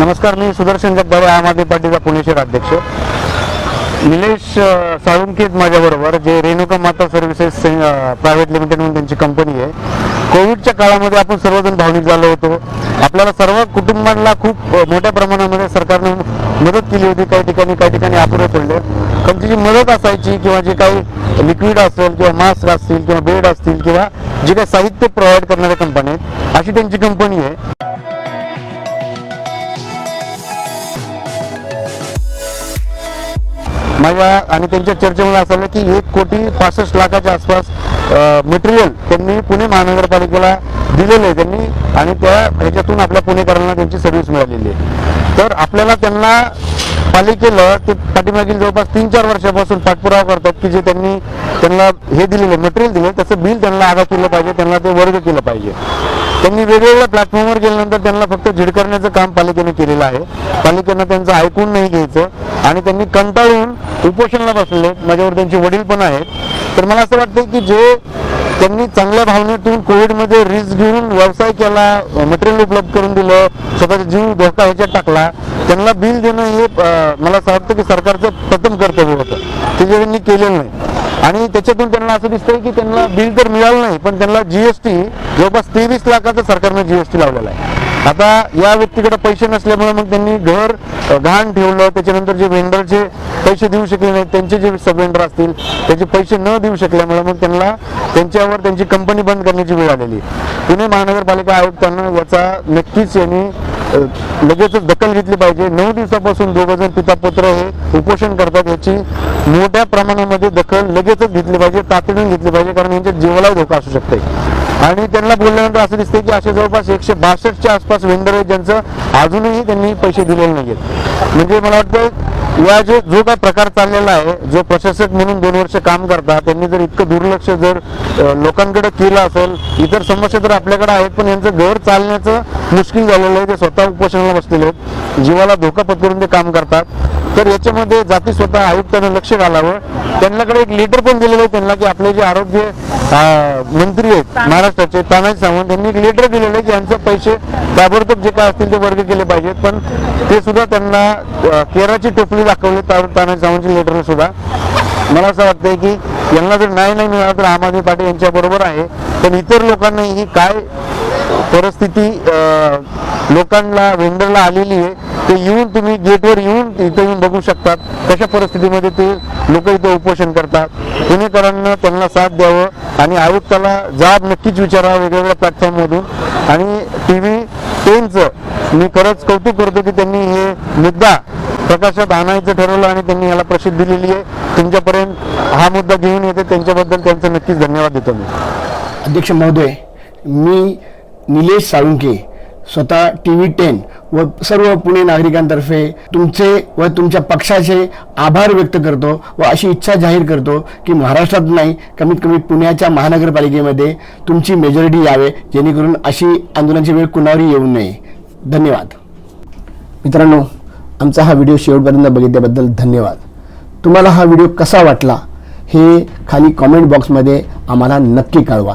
नमस्कार मी सुदर्शन जगदाबा आम आदमी पार्टीचा पुणे शहर अध्यक्ष. निलेश साळुंकी माझ्याबरोबर जे रेणुका माता सर्व्हिसेस प्रायव्हेट लिमिटेड म्हणून त्यांची कंपनी आहे. कोविडच्या काळामध्ये आपण सर्वजण भावनिक झालो होतो. आपल्याला सर्व कुटुंबांना खूप मोठ्या प्रमाणामध्ये सरकारने मदत केली होती. काही ठिकाणी काही ठिकाणी अपुरे पडले पण तिची मदत असायची किंवा जे काही लिक्विड असेल किंवा मास्क असतील किंवा बेड असतील किंवा जे काही साहित्य प्रोव्हाइड करणाऱ्या कंपन्या आहेत अशी त्यांची कंपनी आहे. मला आणि त्यांच्या चर्चेमध्ये असं आलं की एक कोटी पासष्ट लाखाच्या आसपास मटेरियल त्यांनी पुणे महानगरपालिकेला दिलेलं आहे त्यांनी आणि त्या ह्याच्यातून आपल्या पुणेकरांना त्यांची सर्व्हिस मिळालेली आहे. तर आपल्याला त्यांना पालिकेला ते पाठीमागील जवळपास तीन चार वर्षापासून पाठपुरावा करतात की जे त्यांनी त्यांना हे दिलेलं मटेरियल दिलं त्याचं बिल त्यांना आगा केलं पाहिजे त्यांना ते वर्ग केलं पाहिजे. त्यांनी वेगवेगळ्या प्लॅटफॉर्मवर गेल्यानंतर त्यांना फक्त झिडकरण्याचं काम पालिकेने केलेलं आहे. पालिकेनं त्यांचं ऐकून नाही घ्यायचं आणि त्यांनी कंटाळून उपोषणाला बसले माझ्यावर त्यांचे वडील पण आहेत. तर मला असं वाटतं की जे त्यांनी चांगल्या भावनेतून कोविडमध्ये रिस्क घेऊन व्यवसाय केला मटेरियल उपलब्ध करून दिलं स्वतःचा जीव धोका ह्याच्यात टाकला त्यांना बिल देणं हे मला असं वाटतं की सरकारचं प्रथम कर्तव्य होतं. ते जे त्यांनी केलेलं नाही. आणि त्याच्यातून त्यांना असं दिसतंय की त्यांना बिल तर मिळालं नाही पण त्यांना जीएसटी जवळपास तेवीस लाखाचं सरकारनं जीएसटी लावलेला आहे. आता या व्यक्तीकडे पैसे नसल्यामुळे मग त्यांनी घर घाण गहाण ठेवलं त्याच्यानंतर जे वेंडरचे पैसे देऊ शकले नाहीत त्यांचे जे सब वेंडर असतील त्याचे पैसे न देऊ शकल्यामुळे मग त्यांना त्यांच्यावर त्यांची कंपनी बंद करण्याची वेळ आलेली पुणे महानगरपालिका आयुक्तांना याचा नक्कीच यांनी लगेचच दखल घेतली पाहिजे. नऊ दिवसापासून दोघं जण पितापुत्र हे उपोषण करतात. याची मोठ्या प्रमाणामध्ये दखल लगेचच घेतली पाहिजे तातडीने घेतली पाहिजे कारण यांच्या जीवालाही धोका असू शकते. आणि त्यांना बोलल्यानंतर असं दिसतंय की असे जवळपास एकशे बासष्टच्या आसपास वेंडर आहेत ज्यांचं अजूनही त्यांनी पैसे दिलेले नाहीयेत. म्हणजे मला वाटतं या जो जो काय प्रकार चाललेला आहे जो प्रशासक म्हणून दोन वर्ष काम करतात त्यांनी जर इतकं दुर्लक्ष जर लोकांकडे केलं असेल इतर समस्या तर आपल्याकडे आहेत पण यांचं घर चालण्याचं मुश्किल झालेलं आहे ते स्वतः उपोषणाला बसलेले आहेत. जीवाला धोका पत्करून ते काम करतात. तर याच्यामध्ये जाती स्वतः आयुक्तानं लक्ष घालावं. त्यांच्याकडे एक लेटर पण दिलेलं आहे त्यांना की आपले जे आरोग्य मंत्री आहेत महाराष्ट्राचे तानाजी सावंत यांनी एक लेटर दिलेलं आहे की यांचे पैसे ताबडतोब जे काय असतील ते वर्ग केले पाहिजेत. पण ते सुद्धा त्यांना केराची टोपली दाखवली तानाजी सावंतच्या लेटरने सुद्धा. मला असं वाटतंय की यांना जर न्याय नाही मिळाला तर आम आदमी पार्टी यांच्या बरोबर आहे. पण इतर लोकांनाही ही काय परिस्थिती लोकांना वेंडरला आलेली आहे ते येऊन तुम्ही गेटवर येऊन इथं येऊन बघू शकतात कशा परिस्थितीमध्ये ते लोक इथं उपोषण करतात. पुणेकरांना त्यांना साथ द्यावं आणि आयुक्ताला जाब नक्कीच विचारावा वेगवेगळ्या प्लॅटफॉर्ममधून आणि टी व्ही टेनचं मी खरंच कौतुक करतो की त्यांनी हे मुद्दा प्रकाशात आणायचं ठरवलं आणि त्यांनी याला प्रसिद्धी दिलेली आहे. तुमच्यापर्यंत हा मुद्दा घेऊन येते. त्यांच्याबद्दल त्यांचं नक्कीच धन्यवाद देतो मी. अध्यक्ष महोदय मी निलेश साळुंके स्वतः टी व्ही टेन व सर्व पुणे नागरिकांतर्फे तुमचे व तुमच्या पक्षाचे आभार व्यक्त करतो व अशी इच्छा जाहीर करतो की महाराष्ट्रात नाही कमीत कमी पुण्याच्या महानगरपालिकेमध्ये तुमची मेजॉरिटी यावे जेणेकरून अशी आंदोलनाची वेळ कुणावरही येऊ नये. धन्यवाद. मित्रांनो आमचा हा व्हिडिओ शेवटपर्यंत बघितल्याबद्दल धन्यवाद. तुम्हाला हा व्हिडिओ कसा वाटला हे खाली कॉमेंट बॉक्समध्ये आम्हाला नक्की कळवा.